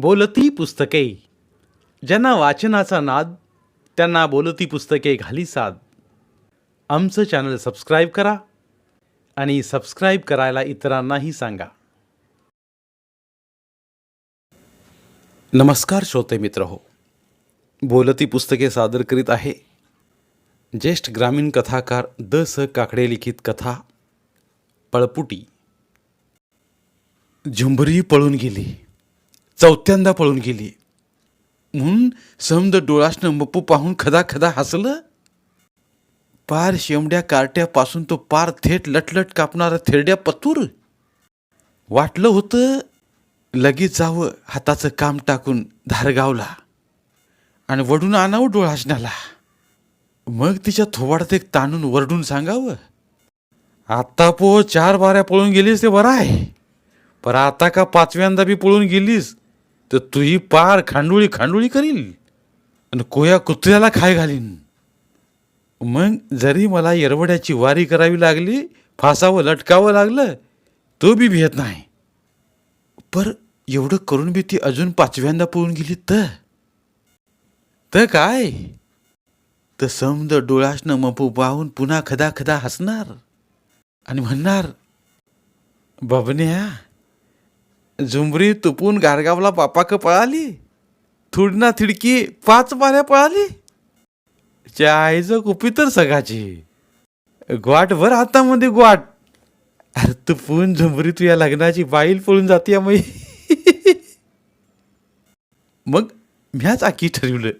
बोलती पुस्तके. ज्यांना वाचनाचा नाद त्यांना बोलती पुस्तके घाली साद. आमचं चॅनल सबस्क्राईब करा आणि सबस्क्राईब करायला इतरांनाही सांगा. नमस्कार श्रोते मित्र हो बोलती पुस्तके सादर करीत आहे ज्येष्ठ ग्रामीण कथाकार द स काकडे लिखित कथा पळपुटी. झुंबरी पळून गेली. चौथ्यांदा पळून गेली. म्हणून समद डोळासनं मप्पू पाहून खदा खदा हसलं. पार शेमड्या कार्ट्यापासून तो पार थेट लटलट कापणारा थेरड्या पतूर. वाटलं होतं लगेच जावं हाताचं काम टाकून धारगावला आणि वडून आणावं डोळासनाला. मग तिच्या थोवाडात एक ताणून वरडून सांगावं आत्ता पो चार बाऱ्या पळून गेलीस ते बरं आहे पर आता का पाचव्यांदा बी पळून गेलीस? तर तुही पार खांडोळी खांडोळी करील आणि कोया कुत्र्याला खाय घालीन. मग जरी मला येरवड्याची वारी करावी लागली फासावं लटकावं लागलं तो बी भियत नाही. पर एवढं करून बी ती अजून पाचव्यांदा पळून गेली तर? तर काय? तर समद डोळ्यासनं मपू पाहून पुन्हा खदा खदा हसणार. आणि म्हणणार बबन्या झुंबरी तुपून गारगावला बापाक पळाली. थुडना थिडकी पाच पाऱ्या पळाली. च्या आईचं कुपी तर सगाची. ग्वाट भर हातामध्ये ग्वाट. अरे तुपून झुंबरी तुझ्या लग्नाची बाईल पळून जाते मग मग म्याच आखी ठरवलं.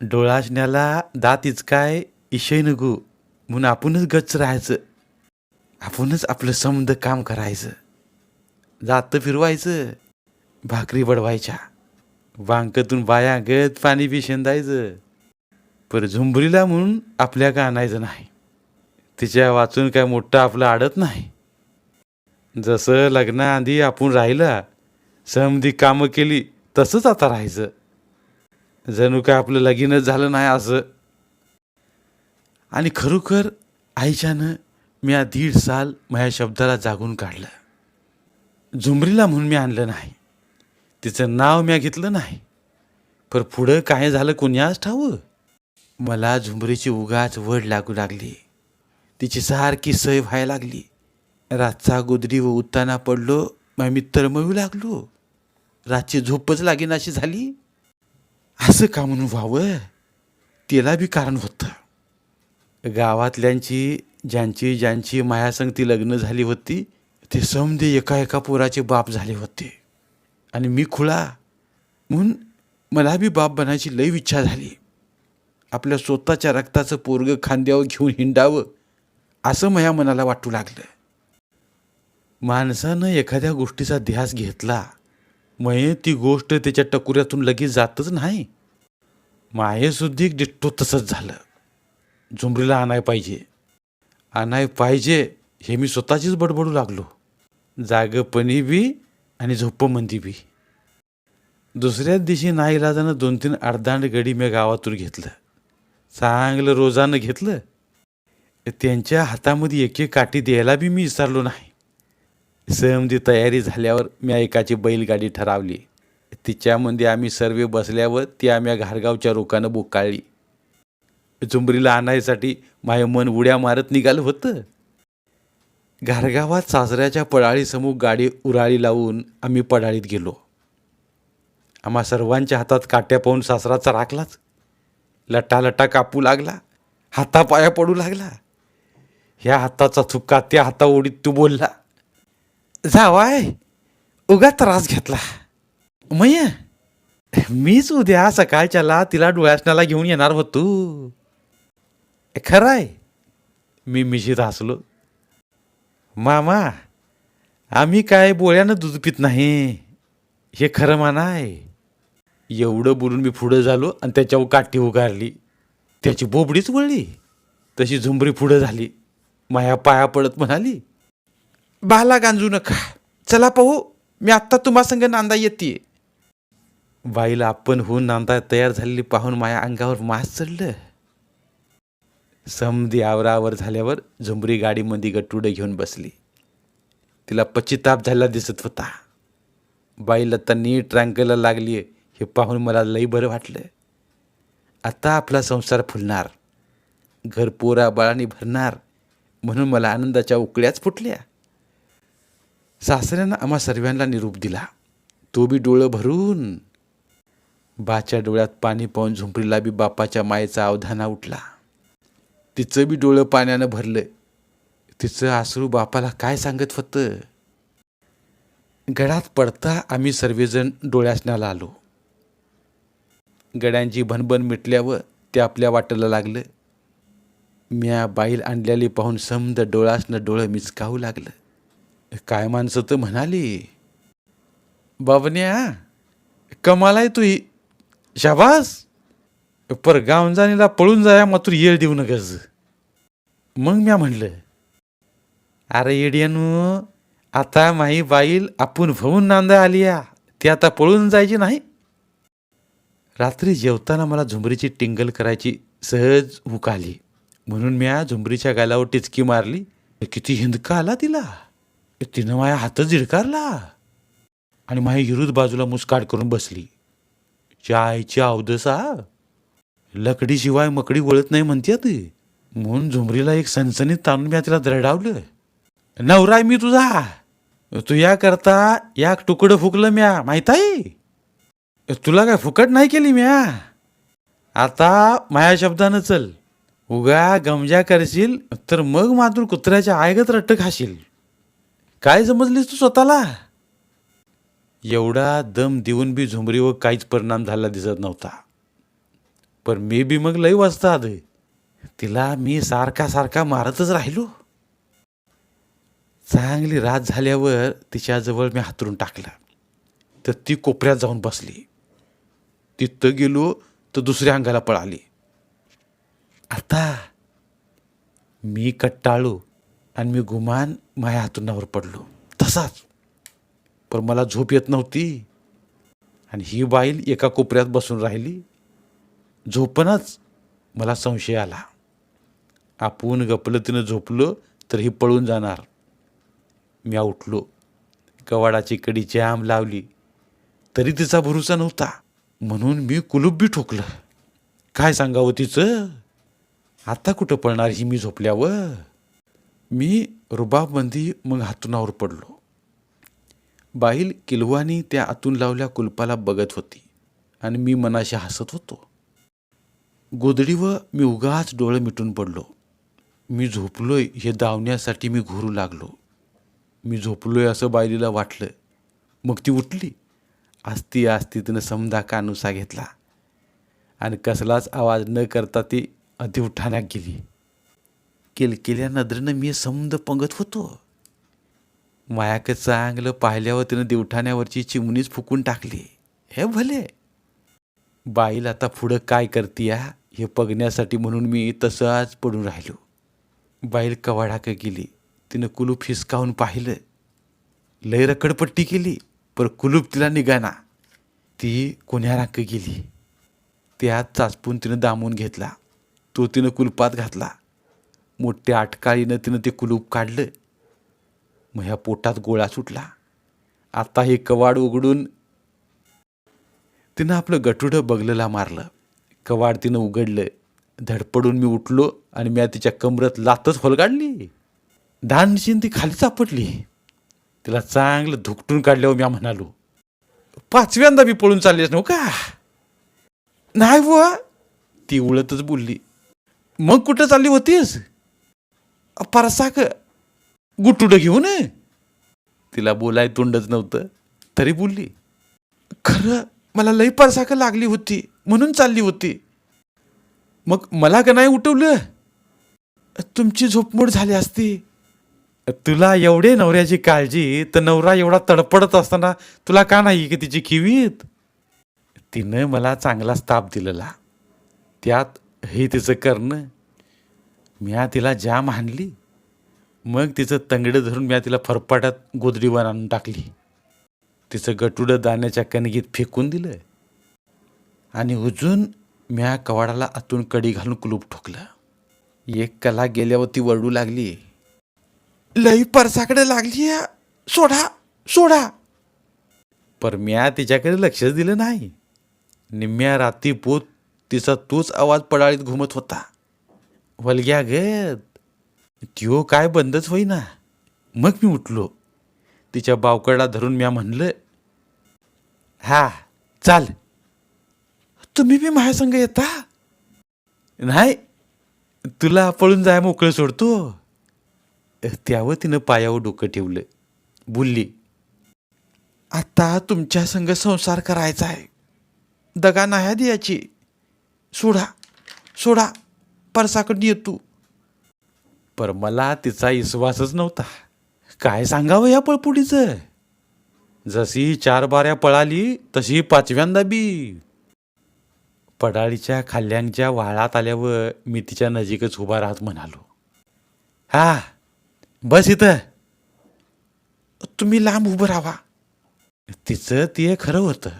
डोळाशण्याला दात इचकाय इशय नगू म्हणून आपणच गच्च राहायचं. आपणच आपलं समद काम करायचं. जातं फिरवायचं भाकरी बडवायच्या बांकतून बाया गत पाणी बी शेंदायचं पर झुंबरीला म्हणून आपल्या का आणायचं नाही? तिच्या वाचून काय मोठं आपलं आडत नाही? जसं लग्नाआधी आपण राहिला समधी कामं केली तसंच आता राहायचं. जणू काय आपलं लगीनच झालं नाही असं. आणि खरोखर आईच्यानं मी या दीड साल माझ्या शब्दाला जागून काढलं. झुंबरीला म्हणून मी आणलं नाही. तिचं नाव मी घेतलं नाही. पर पुढं काय झालं कोण्याच ठावं मला झुंबरीची उगाच वड लागू लागली. तिची सारखी सय व्हायला लागली. रातचा गोदरी व उत्ताना पडलो मग मी तरमळू लागलो. रातची झोपच लागेनाशी झाली. असं का म्हणून व्हावं? तिला बी कारण होतं. गावातल्यांची ज्यांची ज्यांची मायासंगती लग्न झाली होती ते समधे एका एका पोराचे बाप झाले होते. आणि मी खुळा म्हणून मला बी बाप बनायची लई इच्छा झाली. आपल्या स्वतःच्या रक्ताचं पोरग खांद्यावर घेऊन हिंडावं असं माझ्या मनाला वाटू लागलं. माणसानं एखाद्या गोष्टीचा ध्यास घेतला मये ती गोष्ट त्याच्या टकुऱ्यातून लगेच जातच नाही. मायेसुद्धा डिट्टो तसंच झालं. झुमरीला आणाय पाहिजे. आणाय पाहिजे हे मी स्वतःचीच बडबडू लागलो. जागपणी बी आणि झोपमंदी बी. दुसऱ्याच दिवशी नाईलाजानं दोन तीन अर्धांड गडी मी गावातून घेतलं. चांगलं रोजानं घेतलं. त्यांच्या हातामध्ये एक एक काठी द्यायला बी मी विसरलो नाही. सहमदी तयारी झाल्यावर मी एकाची बैलगाडी ठरावली. तिच्यामध्ये आम्ही सर्व बसल्यावर ती आम्ही घारगावच्या रोखानं बोकाळली. चुंबरीला आणायसाठी माझं मन उड्या मारत निघालं होतं. घारगावात सासऱ्याच्या पडाळीसमोर गाडी उराळी लावून आम्ही पडाळीत गेलो. आम्हा सर्वांच्या हातात काट्या पाहून सासरा राखलाच लटा लटा कापू लागला. हातापाया पडू लागला. ह्या हाताचा थुक्का त्या हाता ओढीत तू बोलला जावाय उगा त्रास घेतला. मय मीच उद्या सकाळच्याला तिला डोळ्यासनाला घेऊन येणार होतो. खरं आहे मी मिशीत हसलो. मामा आम्ही काय बोळ्यानं दूध पित नाही? हे खरं मानाय. एवढं बोलून मी पुढं झालो आणि त्याच्यावर काठी उगारली. त्याची बोबडीच वळली. तशी झुंबरी पुढं झाली. माया पाया पडत म्हणाली बाला गांजू नका. चला पाहू मी आत्ता तुम्हा संग नांदा येते बाईला आपण होऊन नांदा तयार झालेली पाहून माया अंगावर मास चढलं. समधी आवरावर झाल्यावर झुंबरी गाडीमध्ये गट्टुडे घेऊन बसली. तिला पश्चिताप झाला दिसत होता. बाईला आता नीट रांगायला लागली आहे हे पाहून मला लई बरं वाटलं आता आपला संसार फुलणार. घर पोरा बाळाने भरणार म्हणून मला आनंदाच्या उकळ्याच फुटल्या. सासऱ्यानं आम्हा सर्वांना निरूप दिला. तो बी डोळं भरून. बाच्या डोळ्यात पाणी पाहून झुंपरीला बी बापाच्या मायेचा अवधाना उठला. तिचं बी डोळं पाण्यानं भरलं तिचं आसरू बापाला काय सांगत होतं गडात पडता आम्ही सर्वजण डोळ्यासनाला आलो. गड्यांची भनभन मिटल्यावर ते आपल्या वाटेला लागलं. म्या बाईल आणलेली पाहून समद डोळासनं डोळं मिचकावू लागलं. काय माणसं तर म्हणाली? बाबन्या कमाल आहे तू शाबास! पर गावजानीला पळून जाया मात्र येळ देऊ नकस मग म्या म्हणलं अरे येडियानू आता माही बाईल आपण भवून नांदा आली या ती आता पळून जायची नाही. रात्री जेवताना मला झुंबरीची टिंगल करायची सहज हुक आली. म्हणून म्या झुंबरीच्या गालावर टिचकी मारली. किती हिंदका आला तिला? तिनं माझ्या हातच झिडकारला. आणि माझी विरुद्ध बाजूला मुस्काट करून बसली. चायची अवदसा? लकडीशिवाय मकडी वळत नाही म्हणते म्हणून झुमरीला एक सनसनीत ताणून मी तिला दरडावलं नवराय मी तुझा. तू या करता या तुकडं फुकलं म्या माहीत आहे तुला काय फुकट नाही केली म्या? आता माया शब्दानं चल. उगा गमजा करशील तर मग मात्र कुत्र्याच्या आयगत रट्ट खाशील. काय समजलीस तू स्वतःला? एवढा दम देऊन बी झुमरीवर काहीच परिणाम झाला दिसत नव्हता. पण मी बी मग लई वाजता आधी तिला मी सारखा सारखा मारतच राहिलो. चांगली रात झाल्यावर तिच्याजवळ मी हातरून टाकला. तर ती कोपऱ्यात जाऊन बसली. तिथं गेलो तर दुसऱ्या अंगाला पळाली. आता मी कट्टाळू आणि मी गुमान माझ्या हातुनावर पडलो. तसाच. पण मला झोप येत नव्हती. आणि ही बाईल एका कोपऱ्यात बसून राहिली. झोपनाच मला संशय आला. आपण गपलं तिनं झोपलं तर ही पळून जाणार. मी उठलो कवाडाची कडी जाम लावली. तरी तिचा भरोसा नव्हता. म्हणून मी कुलूप बी ठोकलं. काय सांगावं तिचं? आता कुठं पळणार ही मी झोपल्यावर? मी रुबाबबंदी मग हातुनावर पडलो. बाईल किलवानी त्या आतून लावल्या कुलपाला बघत होती आणि मी मनाशी हसत होतो. गोदडीवर मी उगाच डोळं मिटून पडलो. मी झोपलोय हे दावण्यासाठी मी घोरू लागलो. मी झोपलोय असं बायलीला वाटलं. मग ती उठली. आस्ती आस्ती तिनं समजा कानुसा घेतला. आणि कसलाच आवाज न करता ती अधिवठाण्यात गेली. केलकेल्या नदरेनं मी समद पंगत होतो. मायाक चांगलं पाहिल्यावर तिनं देवठाण्यावरची चिमणीच फुकून टाकली. हे भले. बाईल आता पुढं काय करतीया हे बघण्यासाठी म्हणून मी तसंच पडून राहिलो. बाईल कवाडाक गेली. तिनं कुलूप हिसकावून पाहिलं. लय रकडपट्टी केली पर कुलूप तिला निघाना. ती कोण्याराक गेली. त्यात चाचपून तिनं दामून घेतला. तो तिनं कुलपात घातला. मोठ्या अटकाळीनं तिनं ते कुलूप काढलं. मग ह्या पोटात गोळा सुटला. आता हे कवाड उघडून तिनं आपलं गटुडं बगलेला मारलं. कवाड तिनं उघडलं. धडपडून मी उठलो आणि मी तिच्या कमरत लातच होलगाडली धानशीन ती खाली सापडली तिला चांगलं धुकटून काढल्यावर मी म्हणालो पाचव्यांदा मी पळून चाललीस नव्ह का? नाही बुवा ती उळतच बोलली मग कुठं चालली होतीस? परसाक गुटुडं घेऊन. तिला बोलाय तोंडच नव्हतं. तरी बोलली खरं मला लई परसाखं लागली होती म्हणून चालली होती. मग मला का नाही उठवलं? तुमची झोपमोड झाली असती. तुला एवढे नवऱ्याची काळजी तर नवरा एवढा तडपडत असताना तुला का नाही की तिची किवीत तिनं मला चांगलाच ताप दिलेला. त्यात हे तिचं करणं. म्या तिला जाम हाणली. मग तिचं तंगडं धरून म्या तिला फरफाट्यात गोदडीवर आणून टाकली. तिचं गटुडं दाण्याच्या कणगीत फेकून दिलं आणि उजून म्या कवाडाला आतून कडी घालून कुलूप ठोकलं. एक कला गेल्यावर ती वरडू लागली. लई परसाकडे लागली सोडा सोडा. पर म्या तिच्याकडे लक्षच दिलं नाही. निम्म्या रात्री पूत तिचा तोच आवाज पडाळीत घुमत होता. वलग्या गत त्यो काय बंदच होईना. मग मी उठलो. तिच्या बावकडा धरून म्या म्हणलं हा चाल. तुम्ही बी माझ्या संग येता? नाही तुला पळून जाय मोकळं सोडतो. त्यावर तिनं पायावर डोकं ठेवलं. बोलली आता तुमच्या संग संसार करायचा आहे. दगा नाही द्यायची. सोडा सोडा. परसाकडे येतो पर मला तिचा विश्वासच नव्हता. काय सांगावं या पळपुडीचं? जशी चार बाऱ्या पळाली तशी पाचव्यांदा बी. पडाळीच्या खाल्ल्यांच्या वाळात आल्यावर मी तिच्या नजीकच उभा राहत म्हणालो. हा बस इथं. तुम्ही लांब उभं राहा. तिचं ते खरं होतं.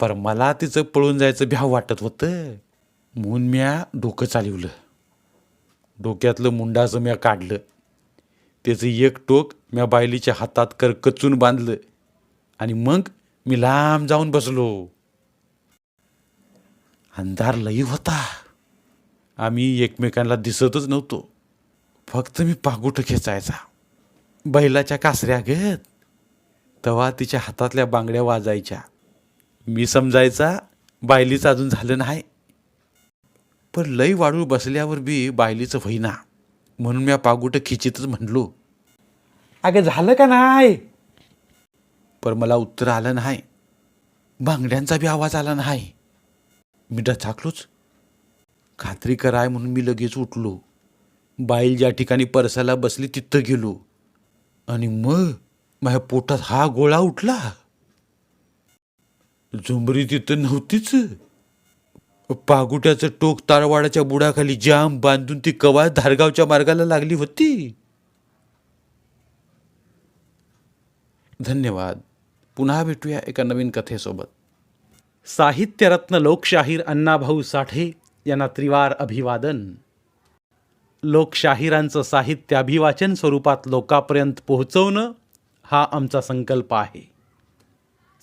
पर मला तिचं पळून जायचं भ्याव वाटत होतं. म्हणून म्या डोकं चालवलं. डोक्यातलं मुंडाचं म्या काढलं. त्याचं एक टोक म्या बायलीच्या हातात करकचून बांधलं. आणि मग मी लांब जाऊन बसलो. अंधार लई होता. आम्ही एकमेकांना दिसतच नव्हतो. फक्त मी पागुट खेचायचा. बैलाच्या कासऱ्या घेत. तेव्हा तिच्या हातातल्या बांगड्या वाजायच्या. मी समजायचा बायलीचं अजून झालं नाही. पण लई वाढू बसल्यावर बी बायलीचं होईना म्हणून मी पागुट खिचितच म्हणलो अगं झालं का नाही? पण मला उत्तर आलं नाही. बांगड्यांचा बी आवाज आला नाही. मी डचाकलोच. खात्री कराय म्हणून मी लगेच उठलो. बाईल ज्या ठिकाणी परसाला बसली तिथं गेलो. आणि मग माझ्या पोटात हा गोळा उठला. झुंबरी तिथं नव्हतीच. पागुट्याचं टोक तारवाडाच्या बुडाखाली जाम बांधून ती कवाळ धारगावच्या मार्गाला लागली होती. धन्यवाद. पुन्हा भेटूया एका नवीन कथेसोबत. साहित्यरत्न लोकशाहीर अण्णाभाऊ साठे यांना त्रिवार अभिवादन. लोकशाहिरांचं साहित्य अभिवाचन स्वरूपात लोकांपर्यंत पोहोचवणं हा आमचा संकल्प आहे.